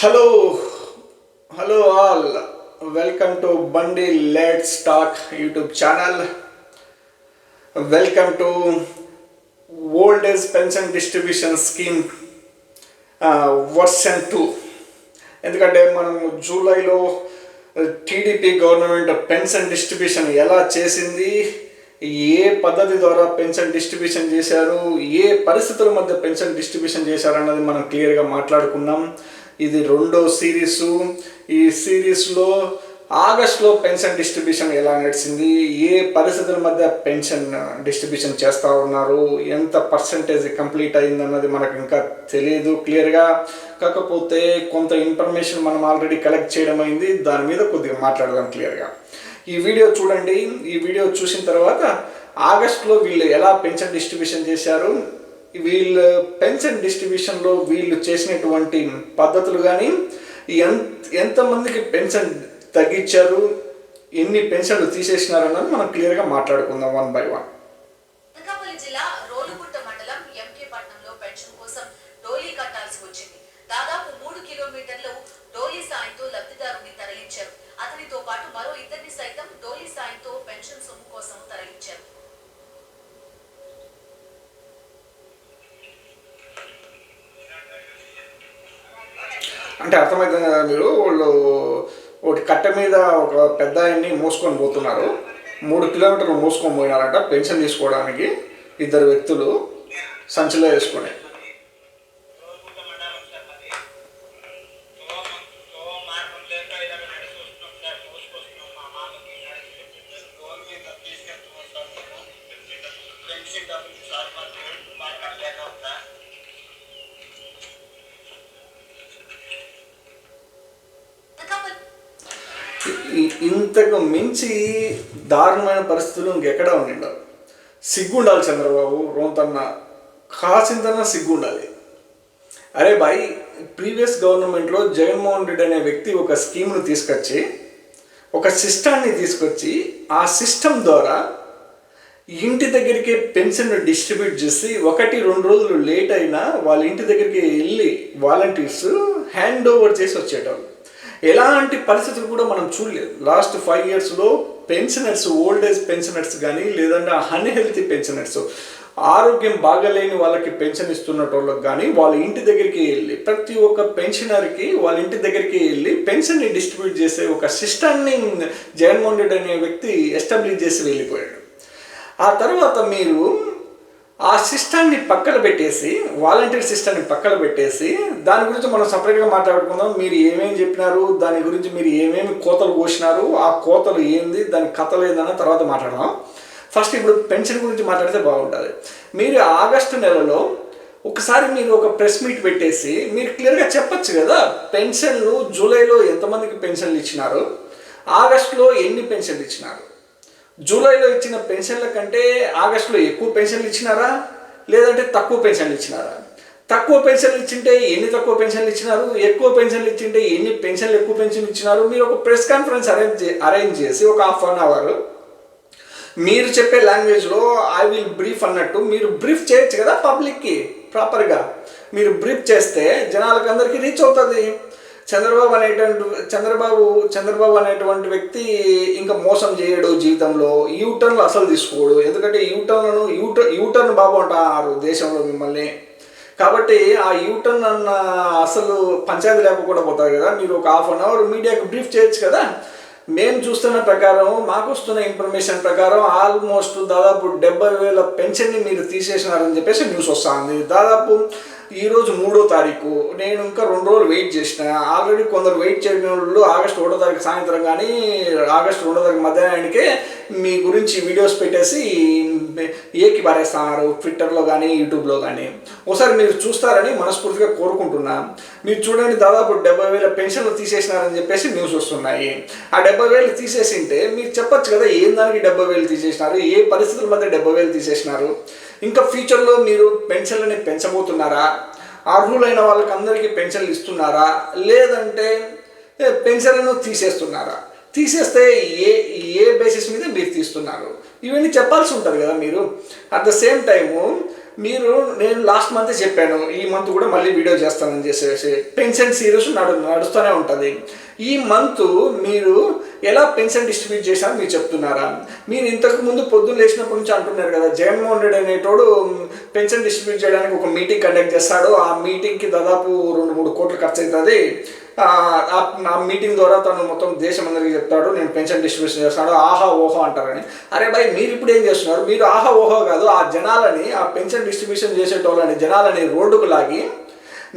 Hello hello all welcome to Bandi let's talk YouTube channel welcome to old age pension distribution scheme version two ఎందుకంటే మనం జూలైలో uh, TDP government pension distribution ఎలా చేసింది ఏ పద్ధతి ద్వారా pension distribution చేశారు ఏ పరిస్థితుల మధ్య పెన్షన్ డిస్ట్రిబ్యూషన్ చేశారు అన్నది మనం క్లియర్గా మాట్లాడుకున్నాం. ఇది రెండో సిరీసు. ఈ సిరీస్లో ఆగస్ట్లో పెన్షన్ డిస్ట్రిబ్యూషన్ ఎలా నడిచింది? ఏ పరిస్థితుల మధ్య పెన్షన్ డిస్ట్రిబ్యూషన్ చేస్తూ ఉన్నారు? ఎంత పర్సంటేజ్ కంప్లీట్ అయింది అన్నది మనకు ఇంకా తెలియదు క్లియర్గా. కాకపోతే కొంత ఇన్ఫర్మేషన్ మనం ఆల్రెడీ కలెక్ట్ చేయడం అయింది. దాని మీద కొద్దిగా మాట్లాడదాం క్లియర్గా. ఈ వీడియో చూడండి. ఈ వీడియో చూసిన తర్వాత ఆగస్ట్లో వీళ్ళు ఎలా పెన్షన్ డిస్ట్రిబ్యూషన్ చేశారు? వీళ్ళు పెన్షన్ డిస్ట్రిబ్యూషన్లో వీళ్ళు చేసినటువంటి పద్ధతులు కానీ ఎంత ఎంతమందికి పెన్షన్ తగ్గించారు ఎన్ని పెన్షన్లు తీసేసినారు అన్నది మనం క్లియర్గా మాట్లాడుకుందాం వన్ బై వన్. జిల్లా రోలుగుట్ట మండలం ఎంకే పట్నంలో పెన్షన్ కోసం డోలీ కట్టాల్సి వచ్చింది. దాదాపు మూడు కిలోమీటర్లు డోలీ సాయంతో లబ్ధిదారుని తరలించారు. అతనితో పాటు మరో ఇద్దరిని సైతం డోలీ సాయంతో పెన్షన్ అంటే అర్థమవుతుంది కదా మీరు? వాళ్ళు ఒకటి కట్ట మీద ఒక పెద్ద ఆయన్ని మోసుకొని పోతున్నారు. మూడు కిలోమీటర్లు మోసుకొని పోయినారంట పెన్షన్ తీసుకోవడానికి ఇద్దరు వ్యక్తులు సంచిలో వేసుకొని. ఇంతకు మించి దారుణమైన పరిస్థితులు ఇంకెక్కడా ఉండిండవు సిగ్గుండాలి చంద్రబాబు రోంతన్న కాసింతన్నా సిగ్గుండాలి. అరే బాయ్ ప్రీవియస్ గవర్నమెంట్లో జగన్మోహన్ రెడ్డి అనే వ్యక్తి ఒక స్కీమ్ను తీసుకొచ్చి ఒక సిస్టాన్ని తీసుకొచ్చి ఆ సిస్టమ్ ద్వారా ఇంటి దగ్గరికి పెన్షన్ డిస్ట్రిబ్యూట్ చేసి ఒకటి రెండు రోజులు లేట్ అయినా వాళ్ళ ఇంటి దగ్గరికి వెళ్ళి వాలంటీర్స్ హ్యాండ్ ఓవర్ చేసి వచ్చేటప్పుడు ఎలాంటి పరిస్థితులు కూడా మనం చూడలేదు. లాస్ట్ ఫైవ్ ఇయర్స్లో పెన్షనర్స్ ఓల్డ్ ఏజ్ పెన్షనర్స్ కానీ లేదంటే అన్హెల్తీ పెన్షనర్స్ ఆరోగ్యం బాగలేని వాళ్ళకి పెన్షన్ ఇస్తున్నటోళ్ళకి కానీ వాళ్ళ ఇంటి దగ్గరికి వెళ్ళి ప్రతి ఒక్క పెన్షనర్కి వాళ్ళ ఇంటి దగ్గరికి వెళ్ళి పెన్షన్ని డిస్ట్రిబ్యూట్ చేసే ఒక సిస్టమ్ని జగన్మోహన్ రెడ్డి అనే వ్యక్తి ఎస్టాబ్లిష్ చేసి వెళ్ళిపోయాడు. ఆ తర్వాత మీరు ఆ సిస్టాన్ని పక్కన పెట్టేసి వాలంటీర్ సిస్టాన్ని పక్కన పెట్టేసి దాని గురించి మనం సపరేట్గా మాట్లాడుకుందాం. మీరు ఏమేమి చెప్పినారు? దాని గురించి మీరు ఏమేమి కోతలు కోసినారు? ఆ కోతలు ఏంది? దాని కథలు ఏందన్న తర్వాత మాట్లాడదాం. ఫస్ట్ ఇప్పుడు పెన్షన్ గురించి మాట్లాడితే బాగుంటుంది. మీరు ఆగస్టు నెలలో ఒకసారి మీరు ఒక ప్రెస్ మీట్ పెట్టేసి మీరు క్లియర్గా చెప్పచ్చు కదా పెన్షన్లు జూలైలో ఎంతమందికి పెన్షన్లు ఇచ్చినారు? ఆగస్టులో ఎన్ని పెన్షన్లు ఇచ్చినారు? జూలైలో ఇచ్చిన పెన్షన్ల కంటే ఆగస్టులో ఎక్కువ పెన్షన్లు ఇచ్చినారా? లేదంటే తక్కువ పెన్షన్లు ఇచ్చినారా? తక్కువ పెన్షన్లు ఇచ్చింటే ఎన్ని తక్కువ పెన్షన్లు ఇచ్చినారు? ఎక్కువ పెన్షన్లు ఇచ్చింటే ఎన్ని పెన్షన్లు ఎక్కువ పెన్షన్లు ఇచ్చినారు? మీరు ఒక ప్రెస్ కాన్ఫరెన్స్ అరేంజ్ అరేంజ్ చేసి ఒక హాఫ్ అన్ అవర్ మీరు చెప్పే లాంగ్వేజ్లో ఐ విల్ బ్రీఫ్ అన్నట్టు మీరు బ్రీఫ్ చేయొచ్చు కదా పబ్లిక్కి ప్రాపర్గా. మీరు బ్రీఫ్ చేస్తే జనాలకు అందరికీ రీచ్ అవుతుంది. చంద్రబాబు అనేటువంటి చంద్రబాబు చంద్రబాబు అనేటువంటి వ్యక్తి ఇంకా మోసం చేయడు జీవితంలో. యూటర్న్లు అసలు తీసుకోడు. ఎందుకంటే యూటర్న్లను యూటర్ యూటర్న్ బాబు అంటారు దేశంలో మిమ్మల్ని. కాబట్టి ఆ యూటర్న్ అన్న అసలు పంచాయతీ లేకపోకుండా పోతారు కదా. మీరు ఒక హాఫ్ అన్ అవర్ మీడియాకు బ్రీఫ్ చేయొచ్చు కదా. మేము చూస్తున్న ప్రకారం మాకు వస్తున్న ఇన్ఫర్మేషన్ ప్రకారం ఆల్మోస్ట్ దాదాపు డెబ్బై వేల పెన్షన్ని మీరు తీసేసినారని చెప్పేసి న్యూస్ వస్తుంది. దాదాపు ఈరోజు మూడో తారీఖు. నేను ఇంకా రెండు రోజులు వెయిట్ చేసిన. ఆల్రెడీ కొందరు వెయిట్ చేయడం వాళ్ళు ఆగస్టు ఒకటో తారీఖు సాయంత్రం కానీ ఆగస్టు రెండో తారీఖు మధ్యాహ్నానికే మీ గురించి వీడియోస్ పెట్టేసి ఏకి పారేస్తున్నారు ట్విట్టర్లో కానీ యూట్యూబ్లో కానీ ఒకసారి మీరు చూస్తారని మనస్ఫూర్తిగా కోరుకుంటున్నా. మీరు చూడండి దాదాపు డెబ్బై వేల పెన్షన్లు తీసేసినారని చెప్పేసి న్యూస్ వస్తున్నాయి. ఆ డెబ్బై వేలు తీసేసింటే మీరు చెప్పొచ్చు కదా ఏం దానికి డెబ్బై వేలు తీసేసినారు? ఏ పరిస్థితుల మధ్య డెబ్బై వేలు తీసేసినారు? ఇంకా ఫ్యూచర్లో మీరు పెన్షన్లని పెంచబోతున్నారా? అర్హులైన వాళ్ళకి అందరికీ పెన్షన్లు ఇస్తున్నారా? లేదంటే పెన్షన్లను తీసేస్తున్నారా? తీసేస్తే ఏ ఏ బేసిస్ మీద మీరు తీస్తున్నారు? ఇవన్నీ చెప్పాల్సి ఉంటుంది కదా మీరు. అట్ ద సేమ్ టైము మీరు నేను లాస్ట్ మంత్ చెప్పాను ఈ మంత్ కూడా మళ్ళీ వీడియో చేస్తానని చేసేసి పెన్షన్ సిరీస్ నడు నడుస్తూనే ఉంటుంది. ఈ మంత్ మీరు ఎలా పెన్షన్ డిస్ట్రిబ్యూట్ చేశారో మీరు చెప్తున్నారా? మీరు ఇంతకు ముందు పొద్దున్న లేచినప్పటి నుంచి అంటున్నారు కదా జగన్మోహన్ రెడ్డి అనేటోడు పెన్షన్ డిస్ట్రిబ్యూట్ చేయడానికి ఒక మీటింగ్ కండక్ట్ చేస్తాడు. ఆ మీటింగ్కి దాదాపు రెండు మూడు కోట్లు ఖర్చు అవుతుంది ఆ మీటింగ్ ద్వారా తను మొత్తం దేశం అందరికీ చెప్తాడు నేను పెన్షన్ డిస్ట్రిబ్యూషన్ చేస్తాడు ఆహా ఓహో అంటారని. అరే భయ్ మీరు ఇప్పుడు ఏం చేస్తున్నారు? మీరు ఆహా ఓహో కాదు ఆ జనాలని ఆ పెన్షన్ డిస్ట్రిబ్యూషన్ చేసేటోళ్ళని జనాలని రోడ్డుకు లాగి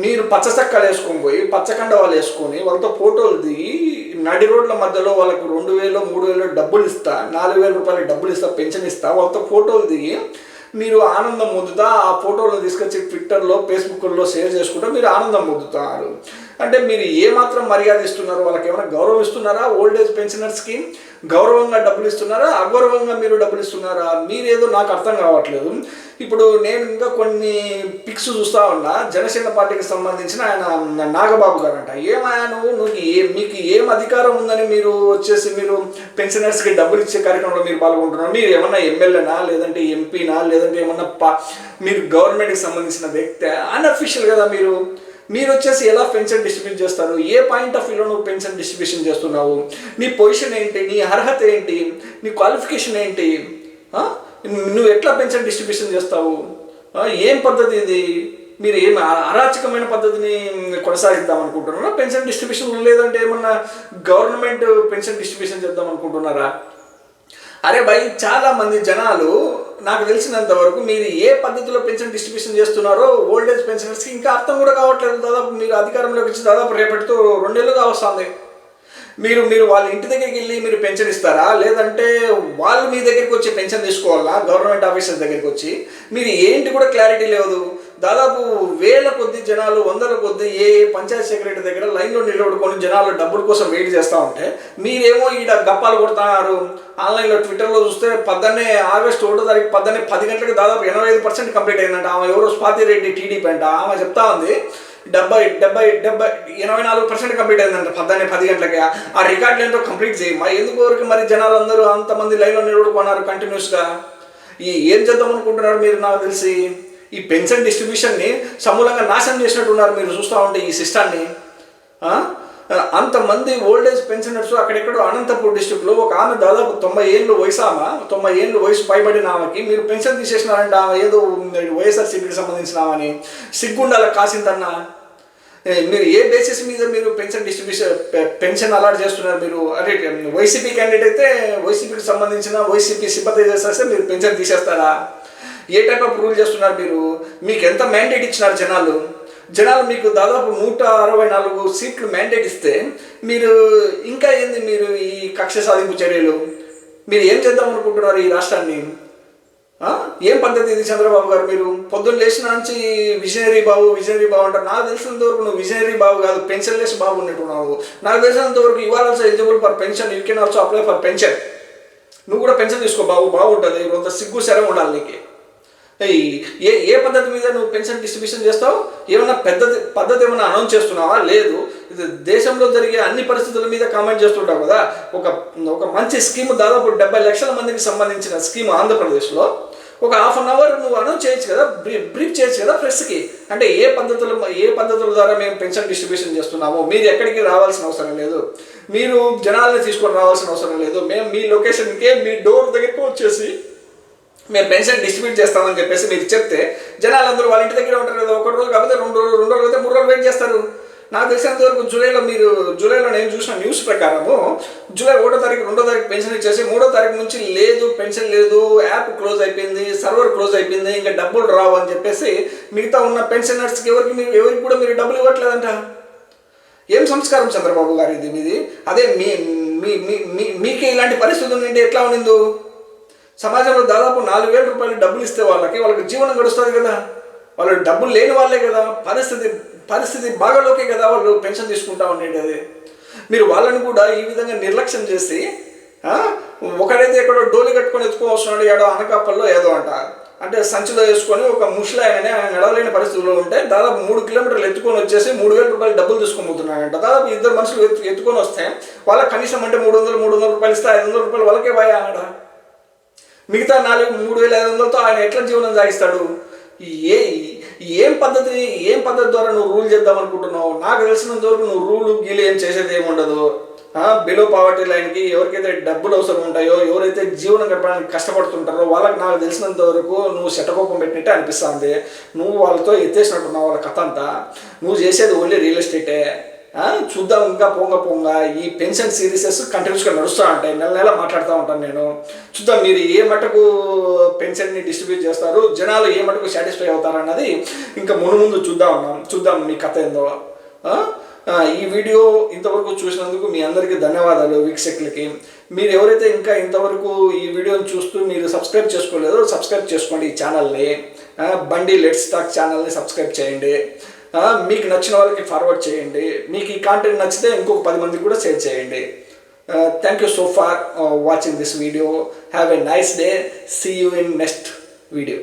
మీరు పచ్చ చక్కలు వేసుకొని పోయి పచ్చకండవాలు వేసుకొని వాళ్ళతో ఫోటోలు దిగి నడి రోడ్ల మధ్యలో వాళ్ళకి రెండు వేలు మూడు వేలు డబ్బులు ఇస్తా నాలుగు వేల రూపాయలు డబ్బులు ఇస్తా పెన్షన్ ఇస్తా వాళ్ళతో ఫోటోలు దిగి మీరు ఆనందం పొందుతా ఆ ఫోటోలను తీసుకొచ్చి ట్విట్టర్లో ఫేస్బుక్లో షేర్ చేసుకుంటా మీరు ఆనందం పొందుతారు. అంటే మీరు ఏ మాత్రం మర్యాద ఇస్తున్నారు వాళ్ళకి ఏమైనా గౌరవం ఇస్తున్నారా? ఓల్డ్ ఏజ్ పెన్షనర్స్కి గౌరవంగా డబ్బులు ఇస్తున్నారా? అగౌరవంగా మీరు డబ్బులు ఇస్తున్నారా? మీరేదో నాకు అర్థం కావట్లేదు. ఇప్పుడు నేను ఇంకా కొన్ని పిక్స్ చూస్తా ఉన్నా. జనసేన పార్టీకి సంబంధించిన ఆయన నాగబాబు గారు అంట ఏమయ్యా నువ్వు? నువ్వు ఏ మీకు ఏం అధికారం ఉందని మీరు వచ్చేసి మీరు పెన్షనర్స్కి డబ్బులు ఇచ్చే కార్యక్రమంలో మీరు పాల్గొంటున్నారు? మీరు ఏమన్నా ఎమ్మెల్యేనా? లేదంటే ఎంపీనా? లేదంటే ఏమన్నా పా మీరు గవర్నమెంట్కి సంబంధించిన వ్యక్తి అన్అఫీషియల్ కదా మీరు. మీరు వచ్చేసి ఎలా పెన్షన్ డిస్ట్రిబ్యూట్ చేస్తారు? ఏ పాయింట్ ఆఫ్ వ్యూలో నువ్వు పెన్షన్ డిస్ట్రిబ్యూషన్ చేస్తున్నావు? నీ పొజిషన్ ఏంటి? నీ అర్హత ఏంటి? నీ క్వాలిఫికేషన్ ఏంటి? నువ్వు ఎట్లా పెన్షన్ డిస్ట్రిబ్యూషన్ చేస్తావు? ఏం పద్ధతి ఇది? మీరు ఏం అరాచకమైన పద్ధతిని కొనసాగిద్దాం అనుకుంటున్నారా? పెన్షన్ డిస్ట్రిబ్యూషన్ లేదంటే ఏమన్నా గవర్నమెంట్ పెన్షన్ డిస్ట్రిబ్యూషన్ చేద్దాం అనుకుంటున్నారా? అరే భయ్ చాలా మంది జనాలు నాకు తెలిసినంత వరకు మీరు ఏ పద్ధతిలో పెన్షన్ డిస్ట్రిబ్యూషన్ చేస్తున్నారో ఓల్డ్ ఏజ్ పెన్షనర్స్కి ఇంకా అర్థం కూడా కావట్లేదు. దాదాపు మీరు అధికారంలోకి వచ్చి దాదాపు రేపటితో రెండేళ్ళుగా వస్తుంది. మీరు మీరు వాళ్ళ ఇంటి దగ్గరికి వెళ్ళి మీరు పెన్షన్ ఇస్తారా? లేదంటే వాళ్ళు మీ దగ్గరికి వచ్చి పెన్షన్ తీసుకోవాలా? గవర్నమెంట్ ఆఫీసర్ దగ్గరికి వచ్చి? మీరు ఏంటి కూడా క్లారిటీ లేదు. దాదాపు వేల కొద్ది జనాలు వందల కొద్ది ఏ పంచాయత్ సెక్రటరీ దగ్గర లైన్లో నిలబడుకొని జనాలు డబ్బుల కోసం వెయిట్ చేస్తూ ఉంటే మీరేమో ఈడ గప్పాలు కొడుతున్నారు. ఆన్లైన్లో ట్విట్టర్లో చూస్తే పద్దన్నే ఆగస్టు ఒకటో తారీఖు పద్దన్నే పది గంటలకు దాదాపు ఎనభై ఐదు పర్సెంట్ కంప్లీట్ అయిందంట. ఆమె ఎవరో స్వాతి రెడ్డి టీడీపీ అంట. ఆమె చెప్తా ఉంది డెబ్బై డెబ్బై డెబ్బై ఎనభై నాలుగు పర్సెంట్ కంప్లీట్ అయిందంట. పద్దాన్ని పది గంటలకి. ఆ రికార్డులు ఏంటో కంప్లీట్ చేయమ్మా ఎందుకు వరకు మరి జనాలందరూ అంతమంది లైన్లో నిలబడుకున్నారు కంటిన్యూస్గా ఈ ఏం చేద్దాం అనుకుంటున్నారు మీరు నాకు తెలిసి? ఈ పెన్షన్ డిస్ట్రిబ్యూషన్ని సమూలంగా నాశనం చేసినట్టున్నారు మీరు చూస్తూ ఉంటే ఈ సిస్టాన్ని. అంతమంది ఓల్డ్ ఏజ్ పెన్షనర్స్ అక్కడెక్కడో అనంతపూర్ డిస్ట్రిక్ట్లో ఒక ఆమె దాదాపు తొంభై ఏళ్ళు వయసు ఆమె తొంభై ఏళ్ళు వయసు పైబడిన ఆమెకి మీరు పెన్షన్ తీసేసినారంటే ఆమె ఏదో వైఎస్ఆర్సీపీకి సంబంధించిన ఆమెని. సిగ్గుండాల కాసిందన్నా. మీరు ఏ బేసిస్ మీద మీరు పెన్షన్ డిస్ట్రిబ్యూషన్ పెన్షన్ అలాట్ చేస్తున్నారు మీరు? అంటే వైసీపీ క్యాండిడేట్ అయితే వైసీపీకి సంబంధించిన వైసీపీ సిబ్బంది వస్తే మీరు పెన్షన్ తీసేస్తారా? ఏ టైప్ ఆఫ్ రూల్ చేస్తున్నారు మీరు? మీకు ఎంత మ్యాండేట్ ఇచ్చినారు జనాలు? జనాలు మీకు దాదాపు నూట అరవై నాలుగు సీట్లు మ్యాండేట్ ఇస్తే మీరు ఇంకా ఏంది మీరు ఈ కక్ష సాధింపు చర్యలు? మీరు ఏం చేద్దాం అనుకుంటున్నారు ఈ రాష్ట్రాన్ని? ఏం పద్ధతి ఇది చంద్రబాబు గారు మీరు? పొద్దున్న లేచిన నుంచి విజనరీ బాబు విజనరీ బాబు అంటారు. నాకు తెలిసినంత వరకు నువ్వు విజనరీ బాబు కాదు పెన్షన్ లెస్ బాబు ఉన్నట్టున్నావు. నాకు తెలిసినంత వరకు ఇవాళ also eligible for pension you can also apply for pension నువ్వు కూడా పెన్షన్ తీసుకో బాబు బాగుంటుంది. కొంత సిగ్గు శరం ఉండాలి నీకు. ఏ ఏ పద్ధతి మీద నువ్వు పెన్షన్ డిస్ట్రిబ్యూషన్ చేస్తావు? ఏమైనా పెద్ద పద్ధతి ఏమైనా అనౌన్స్ చేస్తున్నావా? లేదు. ఇది దేశంలో జరిగే అన్ని పరిస్థితుల మీద కామెంట్ చేస్తుంటావు కదా. ఒక ఒక మంచి స్కీమ్ దాదాపు డెబ్బై లక్షల మందికి సంబంధించిన స్కీమ్ ఆంధ్రప్రదేశ్లో. ఒక హాఫ్ అన్ అవర్ నువ్వు అనౌన్స్ చేయొచ్చు కదా బ్రీఫ్ బ్రీఫ్ చేయొచ్చు కదా ప్రెస్కి అంటే ఏ పద్ధతులు ఏ పద్ధతుల ద్వారా మేము పెన్షన్ డిస్ట్రిబ్యూషన్ చేస్తున్నామో మీరు ఎక్కడికి రావాల్సిన అవసరం లేదు. మీరు జనాలను తీసుకొని రావాల్సిన అవసరం లేదు. మేము మీ లొకేషన్కే మీ డోర్ దగ్గరికి వచ్చేసి మేము పెన్షన్ డిస్ట్రిబ్యూట్ చేస్తామని చెప్పేసి మీరు చెప్తే జనాలందరూ వాళ్ళ ఇంటి దగ్గర ఉంటారు కదా ఒక రోజు కాకపోతే రెండు రోజులు రెండు రోజులు అయితే మూడు రోజులు వెయిట్ చేస్తారు. నాకు తెలిసినంత వరకు జూలైలో మీరు జూలైలో నేను చూసిన న్యూస్ ప్రకారము జూలై ఒకటో తారీఖు రెండో తారీఖు పెన్షన్ ఇచ్చేసి మూడో తారీఖు నుంచి లేదు పెన్షన్ లేదు యాప్ క్లోజ్ అయిపోయింది సర్వర్ క్లోజ్ అయిపోయింది ఇంకా డబ్బులు రావు అని చెప్పేసి మిగతా ఉన్న పెన్షనర్స్కి ఎవరికి మీరు ఎవరికి కూడా మీరు డబ్బులు ఇవ్వట్లేదంట. ఏం సంస్కారం చంద్రబాబు గారు ఇది మీది? అదే మీ మీ మీ- మీ మీకే ఇలాంటి పరిస్థితి ఉంటే ఎట్లా ఉన్నిందో సమాజంలో దాదాపు నాలుగు వేల రూపాయలు డబ్బులు ఇస్తే వాళ్ళకి వాళ్ళకి జీవనం గడుస్తుంది కదా. వాళ్ళు డబ్బులు లేని వాళ్ళే కదా. పరిస్థితి పరిస్థితి బాగాలోకే కదా వాళ్ళు పెన్షన్ తీసుకుంటా ఉండేది మీరు వాళ్ళని కూడా ఈ విధంగా నిర్లక్ష్యం చేసి ఒకడైతే ఎక్కడో డోలి కట్టుకొని ఎత్తుకొని వస్తున్నాడు ఏడో అనకాపల్లో ఏదో అంట. అంటే సంచిలో వేసుకొని ఒక ముసలాయనని ఆయన నడవలేని పరిస్థితుల్లో ఉంటే దాదాపు మూడు కిలోమీటర్లు ఎత్తుకొని వచ్చేసి మూడు వేల రూపాయలు డబ్బులు తీసుకొని పోతున్నాడంట. దాదాపు ఇద్దరు మనుషులు ఎత్తు ఎత్తుకొని వస్తే వాళ్ళకి కనీసం అంటే మూడు వందలు మూడు వందల రూపాయలు ఇస్తే ఐదు వందల రూపాయలు వాళ్ళకే పోయా ఆడ మిగతా నాలుగు మూడు వేల ఐదు వందలతో ఆయన ఎట్లా జీవనం సాగిస్తాడు? ఏ ఏం పద్ధతిని ఏం పద్ధతి ద్వారా నువ్వు రూల్ చేద్దాం అనుకుంటున్నావు నాకు తెలిసినంత వరకు నువ్వు రూలు గీలు ఏం చేసేది ఏమి ఉండదు. బిలో పావర్టీ లైన్కి ఎవరికైతే డబ్బులు అవసరం ఉంటాయో ఎవరైతే జీవనం గడపడానికి కష్టపడుతుంటారో వాళ్ళకి నాకు తెలిసినంత వరకు నువ్వు శటకోపం పెట్టినట్టే అనిపిస్తుంది. నువ్వు వాళ్ళతో ఎత్తేసినట్టున్నావు వాళ్ళ కథ అంతా. నువ్వు చేసేది ఓన్లీ రియల్ ఎస్టేటే చూద్దాం ఇంకా పొంగ పొంగ. ఈ పెన్షన్ సిరీసెస్ కంటిన్యూస్గా నడుస్తూ ఉంటాయి. నెల నెల మాట్లాడుతూ ఉంటాను నేను. చూద్దాం మీరు ఏ మటుకు పెన్షన్ని డిస్ట్రిబ్యూట్ చేస్తారు? జనాలు ఏ మటుకు సాటిస్ఫై అవుతారు అన్నది ఇంకా మును ముందు చూద్దాం ఉన్నాం చూద్దాం మీ కథ ఏందో. ఈ వీడియో ఇంతవరకు చూసినందుకు మీ అందరికీ ధన్యవాదాలు వీక్షకులకి. మీరు ఎవరైతే ఇంకా ఇంతవరకు ఈ వీడియోని చూస్తూ మీరు సబ్స్క్రైబ్ చేసుకోలేదో సబ్స్క్రైబ్ చేసుకోండి ఈ ఛానల్ని బండి లెట్ స్టాక్ ఛానల్ని సబ్స్క్రైబ్ చేయండి. మీకు నచ్చిన వాళ్ళకి ఫార్వర్డ్ చేయండి. మీకు ఈ కాంటెంట్ నచ్చితే ఇంకొక పది మందికి కూడా షేర్ చేయండి. Thank you so for watching this video have a nice day see you in next video